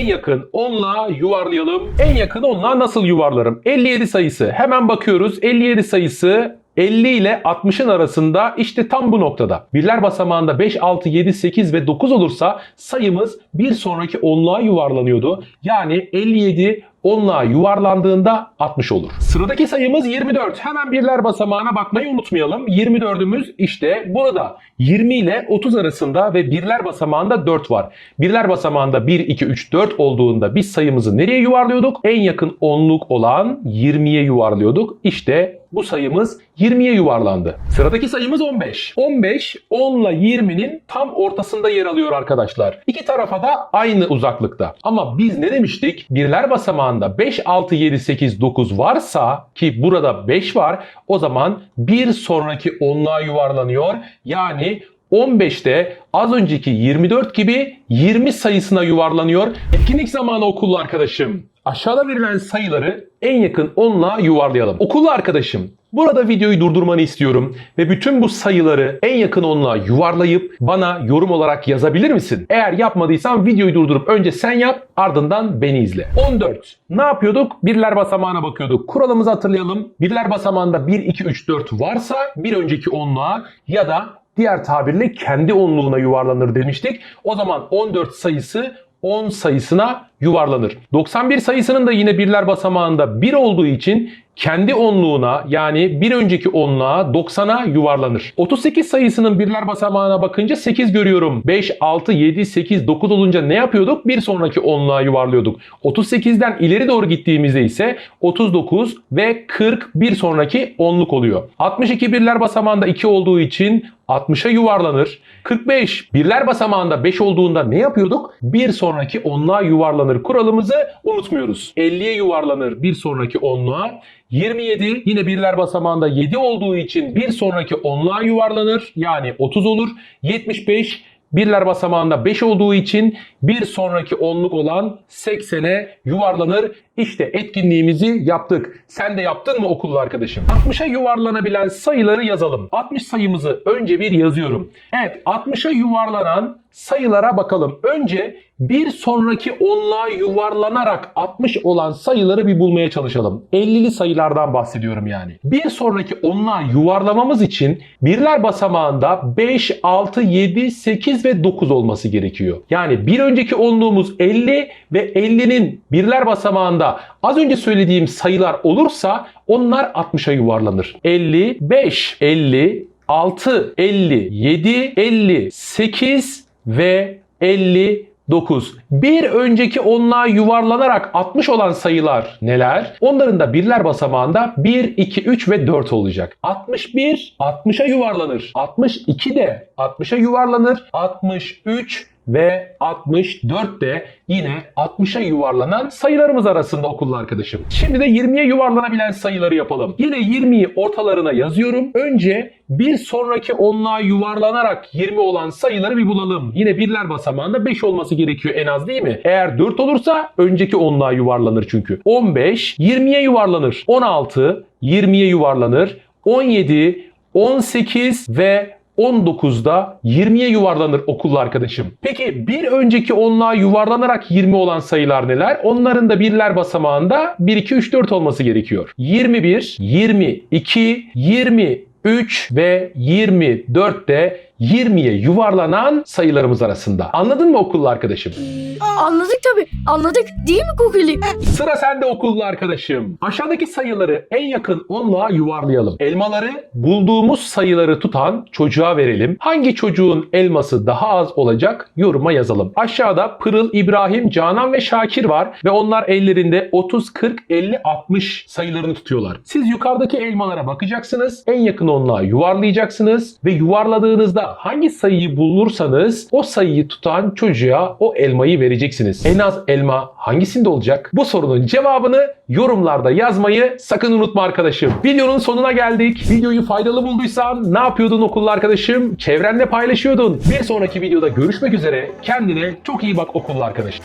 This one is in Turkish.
en yakın 10'la yuvarlayalım. En yakın 10'la nasıl yuvarlarım? 57 sayısı. Hemen bakıyoruz. 57 sayısı 50 ile 60'ın arasında işte tam bu noktada. Birler basamağında 5, 6, 7, 8 ve 9 olursa sayımız bir sonraki 10'luğa yuvarlanıyordu. Yani 57 10'luğa yuvarlandığında 60 olur. Sıradaki sayımız 24. Hemen birler basamağına bakmayı unutmayalım. 24'ümüz işte burada. 20 ile 30 arasında ve birler basamağında 4 var. Birler basamağında 1, 2, 3, 4 olduğunda biz sayımızı nereye yuvarlıyorduk? En yakın onluk olan 20'ye yuvarlıyorduk. İşte bu sayımız 20'ye yuvarlandı. Sıradaki sayımız 15. 15 10 ile 20'nin tam ortasında yer alıyor arkadaşlar. İki tarafa da aynı uzaklıkta. Ama biz ne demiştik? Birler basamağında 5, 6, 7, 8, 9 varsa ki burada 5 var o zaman bir sonraki onluğa yuvarlanıyor. Yani 15'te az önceki 24 gibi 20 sayısına yuvarlanıyor. Etkinlik zamanı okullu arkadaşım. Aşağıda verilen sayıları en yakın 10'la yuvarlayalım. Okullu arkadaşım, burada videoyu durdurmanı istiyorum ve bütün bu sayıları en yakın 10'la yuvarlayıp bana yorum olarak yazabilir misin? Eğer yapmadıysan videoyu durdurup önce sen yap, ardından beni izle. 14. Ne yapıyorduk? Birler basamağına bakıyorduk. Kuralımızı hatırlayalım. Birler basamağında 1, 2, 3, 4 varsa bir önceki 10'luğa ya da diğer tabirle kendi onluğuna yuvarlanır demiştik. O zaman 14 sayısı 10 sayısına yuvarlanır. 91 sayısının da yine birler basamağında 1 olduğu için kendi onluğuna yani bir önceki onluğa 90'a yuvarlanır. 38 sayısının birler basamağına bakınca 8 görüyorum. 5, 6, 7, 8, 9 olunca ne yapıyorduk? Bir sonraki onluğa yuvarlıyorduk. 38'den ileri doğru gittiğimizde ise 39 ve 40 bir sonraki onluk oluyor. 62 birler basamağında 2 olduğu için 60'a yuvarlanır. 45 birler basamağında 5 olduğunda ne yapıyorduk? Bir sonraki onluğa yuvarlanır. Kuralımızı unutmuyoruz. 50'ye yuvarlanır bir sonraki onluğa. 27 yine birler basamağında 7 olduğu için bir sonraki onluğa yuvarlanır. Yani 30 olur. 75 birler basamağında 5 olduğu için bir sonraki onluk olan 80'e yuvarlanır. İşte etkinliğimizi yaptık. Sen de yaptın mı okullu arkadaşım? 60'a yuvarlanabilen sayıları yazalım. 60 sayımızı önce bir yazıyorum. Evet 60'a yuvarlanan sayılara bakalım. Önce bir sonraki onluğa yuvarlanarak 60 olan sayıları bir bulmaya çalışalım. 50'li sayılardan bahsediyorum yani. Bir sonraki onluğa yuvarlamamız için birler basamağında 5, 6, 7, 8 ve 9 olması gerekiyor. Yani bir önceki onluğumuz 50 ve 50'nin birler basamağında az önce söylediğim sayılar olursa onlar 60'a yuvarlanır. 55, 50, 6, 57, 58 ve 59. Bir önceki onluğa yuvarlanarak 60 olan sayılar neler? Onların da birler basamağında 1, 2, 3 ve 4 olacak. 61 60'a yuvarlanır. 62 de 60'a yuvarlanır. 63 ve 64 de yine 60'a yuvarlanan sayılarımız arasında okullu arkadaşım. Şimdi de 20'ye yuvarlanabilen sayıları yapalım. Yine 20'yi ortalarına yazıyorum. Önce bir sonraki onluğa yuvarlanarak 20 olan sayıları bir bulalım. Yine birler basamağında 5 olması gerekiyor en az değil mi? Eğer 4 olursa önceki onluğa yuvarlanır çünkü. 15 20'ye yuvarlanır. 16 20'ye yuvarlanır. 17 18 ve 19'da 20'ye yuvarlanır okullu arkadaşım. Peki bir önceki onluğa yuvarlanarak 20 olan sayılar neler? Onların da birler basamağında 1, 2, 3, 4 olması gerekiyor. 21, 22, 23 ve 24 de 20'ye yuvarlanan sayılarımız arasında. Anladın mı okullu arkadaşım? Anladık tabii. Anladık. Değil mi Kukuli? Sıra sende okullu arkadaşım. Aşağıdaki sayıları en yakın onluğa yuvarlayalım. Elmaları bulduğumuz sayıları tutan çocuğa verelim. Hangi çocuğun elması daha az olacak yoruma yazalım. Aşağıda Pırıl, İbrahim, Canan ve Şakir var ve onlar ellerinde 30, 40, 50, 60 sayılarını tutuyorlar. Siz yukarıdaki elmalara bakacaksınız. En yakın onluğa yuvarlayacaksınız ve yuvarladığınızda hangi sayıyı bulursanız o sayıyı tutan çocuğa o elmayı vereceksiniz. En az elma hangisinde olacak? Bu sorunun cevabını yorumlarda yazmayı sakın unutma arkadaşım. Videonun sonuna geldik. Videoyu faydalı bulduysan ne yapıyordun okullu arkadaşım? Çevrenle paylaşıyordun. Bir sonraki videoda görüşmek üzere. Kendine çok iyi bak okullu arkadaşım.